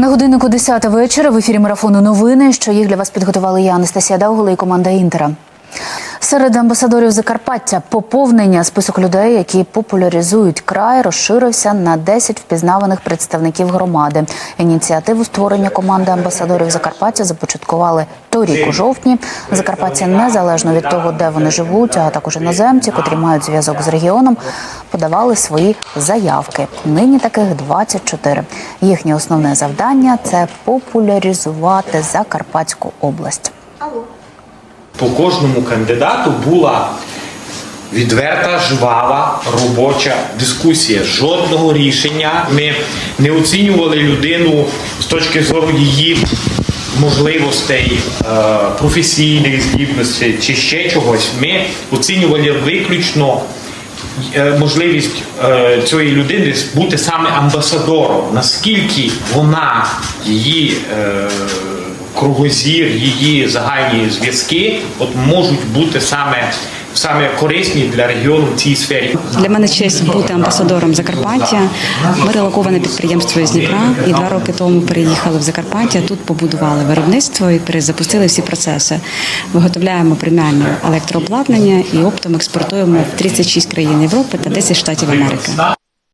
На годиннику 10 вечора в ефірі марафону новини, що їх для вас підготували я, Анастасія Давгола і команда Інтера. Серед амбасадорів Закарпаття поповнення список людей, які популяризують край, розширився на 10 впізнаваних представників громади. Ініціативу створення команди амбасадорів Закарпаття започаткували торік у жовтні. Закарпаття незалежно від того, де вони живуть, а також іноземці, котрі мають зв'язок з регіоном, подавали свої заявки. Нині таких 24. Їхнє основне завдання це популяризувати Закарпатську область. По кожному кандидату була відверта, жвава робоча дискусія. Жодного рішення. Ми не оцінювали людину з точки зору її можливостей, е, професійних здібностей чи ще чогось. Ми оцінювали виключно. е, Можливість е, цієї людини бути саме амбасадором, наскільки вона її кругозір, її загальні зв'язки от можуть бути саме, саме корисні для регіону в цій сфері. Для мене честь бути амбасадором Закарпаття. Ми релоковане підприємство із Дніпра, і два роки тому переїхали в Закарпаття. Тут побудували виробництво і перезапустили всі процеси. Виготовляємо преміальне електрообладнання і оптом експортуємо в 36 країн Європи та 10 штатів Америки.